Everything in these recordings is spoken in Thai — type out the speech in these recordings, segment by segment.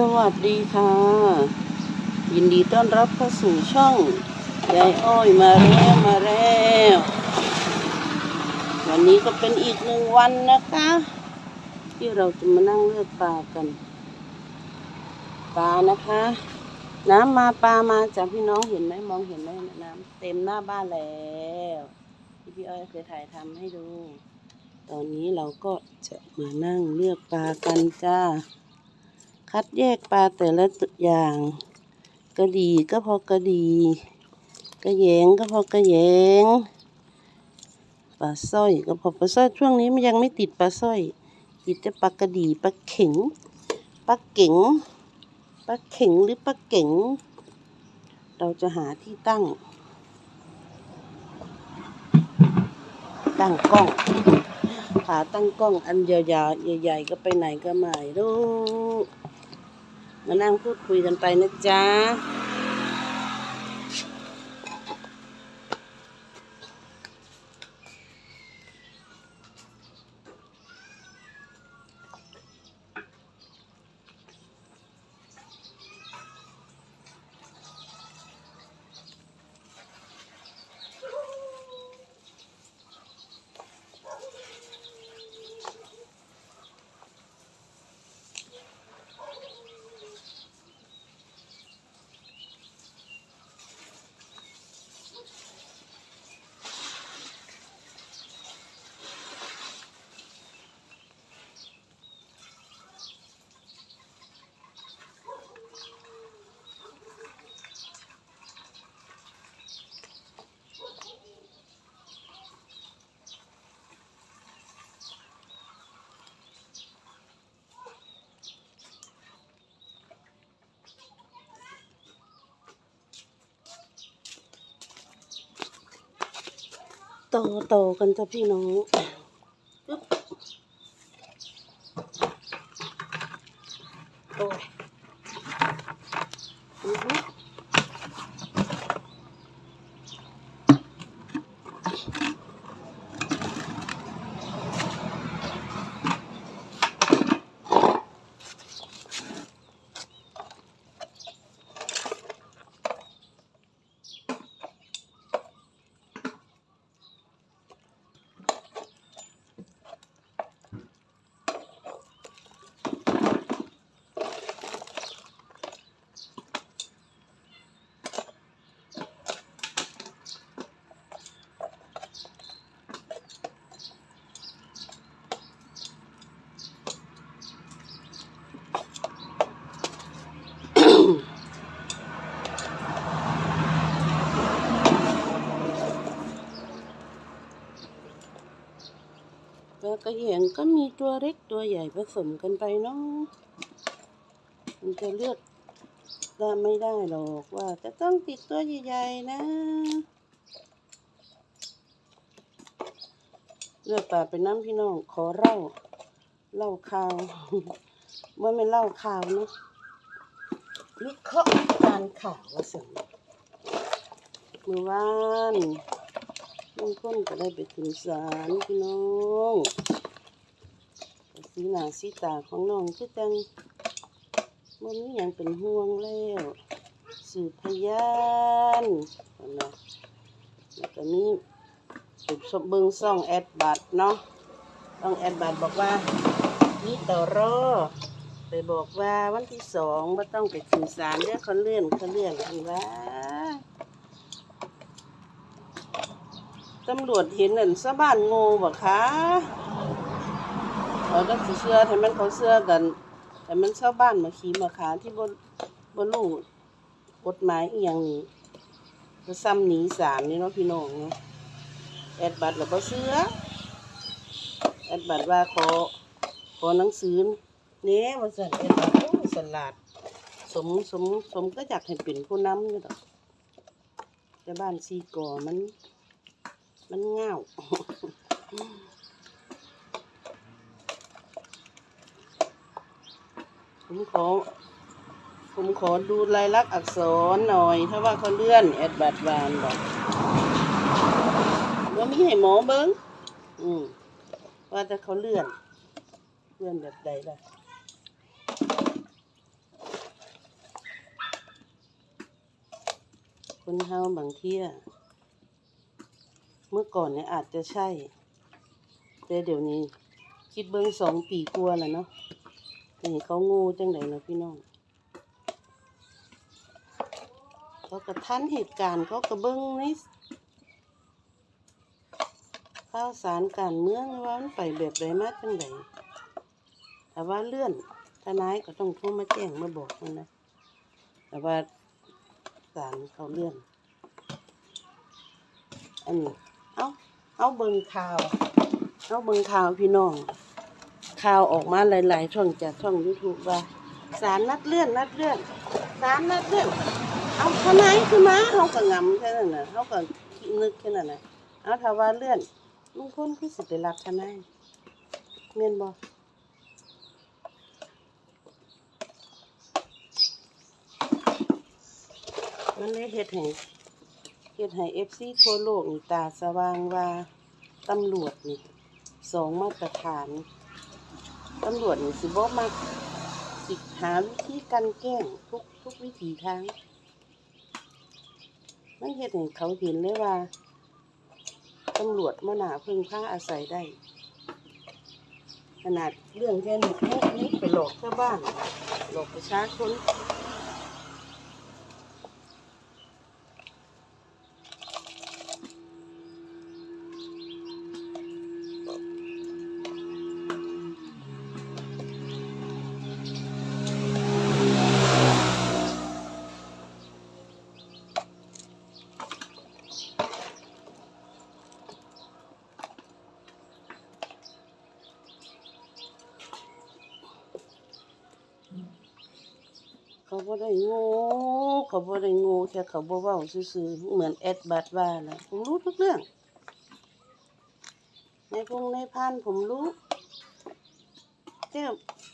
สวัสดีค่ะ ยินดีต้อนรับเข้าสู่ช่องยายอ้อยมาแล้วมาแล้ว วันนี้ก็เป็นอีกหนึ่งวันนะคะ ที่เราจะมานั่งเลือกปลากันปลานะคะ น้ำมาปลามาจากพี่น้องเห็นไหมมองเห็นไหมน้ำเต็มหน้าบ้านแล้วที่พี่อ้อยเคยถ่ายทำให้ดู ตอนนี้เราก็จะมานั่งเลือกปลากันจ้า คัดแยกปลาแต่ละอย่าง กระดีก็พอกระดี กระแยงก็พอกระแยงปลาสร้อยก็พอปลาสร้อยช่วงนี้มันยังไม่ติดปลาสร้อย ติดแต่ปลากระดีปลาเข็งปลาเก๋งปลาเข็งหรือปลาเก๋งเราจะหาที่ตั้ง ตั้งกล้องขาตั้งกล้องอันยาวๆใหญ่ๆก็ไปไหนก็ไม่รู้ มานั่งพูดคุยกันไปนะจ๊ะ ตโตๆกันจ้ะพี่น้อง ปลากระเหยงก็มีตัวเล็กตัวใหญ่ผสมกันไปเนาะมันจะเลือกได้ไม่ได้หรอกว่าจะต้องติดตัวใหญ่ๆนะเลือกปลาเป็นน้ำพี่น้อง ขอเล่าเล่าข่าวว่าไม่เล่าข่าวเนาะวิเคราะห์การข่าวว่าสิเมื่อวาน ลุงพ้นก็ได้ไปขึ้นศาลพี่น้องสีหน้าสีตาของน้องคือจังมันนี้ยังเป็นห่วงแล้วสืบพยานนไหมแล้วก็มีสืบสมบิงซ่องแอดบัตรเนาะต้องแอดบัตรบอกว่านี่ต่อรอไปบอกว่าวันที่สองไม่ต้องไปขึ้นศาลเดี๋ยวเขาเลื่อนเขาเลื่อนคือว่า ตำรวจเห็นนั่นสะบ้านโง่บ่คะเขาก็สิเชื่อแต่มันเขาเชื่อกัน แต่มันชาวบ้านมาขี่มาขาที่บนบนลูกกฎหมายอีหยังนี้ก็ซ้ำหนีสามนี่เนาะพี่น้องเนาะแอดบัตรแล้วก็เชื่อแอดบัตรว่าขอขอหนังสือเนี้ยว่าสันแอดบัตรโอ้สลัดสมสมสมก็อยากให้เป็นผู้นำอยู่ดอกแต่บ้านซีก่อมัน มันเงาผมขอ ผมขอดูลายลักษณ์อักษรหน่อย ถ้าว่าเขาเลื่อน แอดบัตวานบอกว่ามีให้หมอเบิ้งอืมว่าจะเขาเลื่อน เลื่อนแบบใดล่ะคนเฮาบางที่ะ เมื่อก่อนเนี่ยอาจจะใช่ แต่เดี๋ยวนี้ คิดเบิ้งสองปีกลัวแล้วเนาะแต่เขางูจังไดเนะพี่น้องเขากระทันเหตุการณ์เขากระเบิ้งในข้าวสารการเมืองว่ามันไปแบบใดมากจังไดแต่ว่าเลื่อนทนายก็ต้องโทรมาแจ้งมาบอกมันนะ แต่ว่าศาลเขาเลื่อน อันนี้ เอาเอาเบิ่งข่าว เอาเบิ่งข่าวพี่น้อง ข่าวออกมาหลาย ๆ ช่องจากช่องยูทูบว่าศาลนัดเลื่อนนัดเลื่อนศาลนัดเลื่อนเอาทนายคือมาเขาก็งำแค่นั้นน่ะเขาก็นึกแค่นั้นน่ะเอาถ้าว่าเลื่อนลุงพลคือสิไปรับทนายเมียนบ่มันเลยเฮ็ดให้ เฮ็ดให้เอฟซีทั่วโลกนี่ตาสว่างว่าตำรวจนี่สองมาตรฐาน ตำรวจนี่สิบ่มักสิหาวิธีกันแกล้งทุกทุกวิถีทางมันเฮ็ดให้เขาเห็นเลยว่า ตำรวจมาหนาพึ่งพาอาศัยได้ ขนาดเรื่องแค่นี้มุกนี้ไปหลอกชาวบ้าน หลอกประชาชน บ่ได้โง่เขาบ่ได้โง่แค่เขาบ่เว้าซื่อๆเหมือนแอดบัดว่าแหละผมรู้ทุกเรื่อง ในพงในพันผมรู้แค่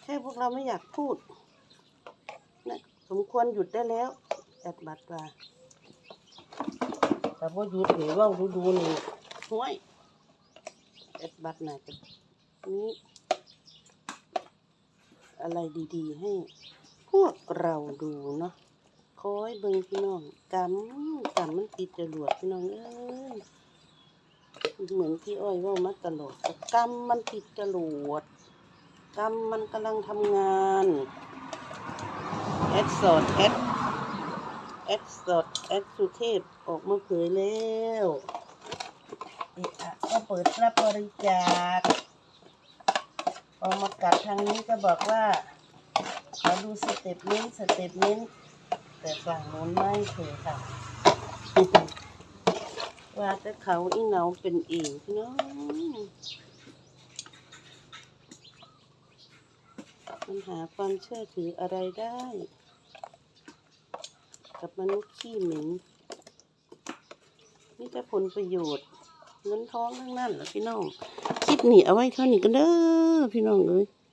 แค่พวกเราไม่อยากพูดนะสมควรหยุดได้แล้วแอดบัดว่าแต่พอหยุดหรือว่าดูดูๆนี่ห้วยแอดบัดน่ะจะนี้อะไรดีๆให้ วกเราดูเนาะคอยเบิ่งพี่น้องกำกำมันติดจรวดพี่น้องเอ้ยเหมือนที่อ้อยว่ามาตลอดกำมันติดจรวดกำมันกำลังทำงานแอดสดแอดแอดสดแอดสุเทพออกมาเผยแล้วเอะอะก็เปิดรับบริจาคออกมากัดทางนี้ก็บอกว่า ขอดูสเต็ปนี้สเต็ปนี้แต่ฝั่งโน้นไม่เคยค่ะ ว่าแต่เขาอีเหนาเป็นเองพี่น้องมันหาความเชื่อถืออะไรได้ กับมนุษย์ขี้เหม็นนี่จะผลประโยชน์เงินท้องทั้งนั้นเหรอพี่น้อง คลิปนี้เอาไว้เท่านี้กันเด้อพี่น้องเอ้ย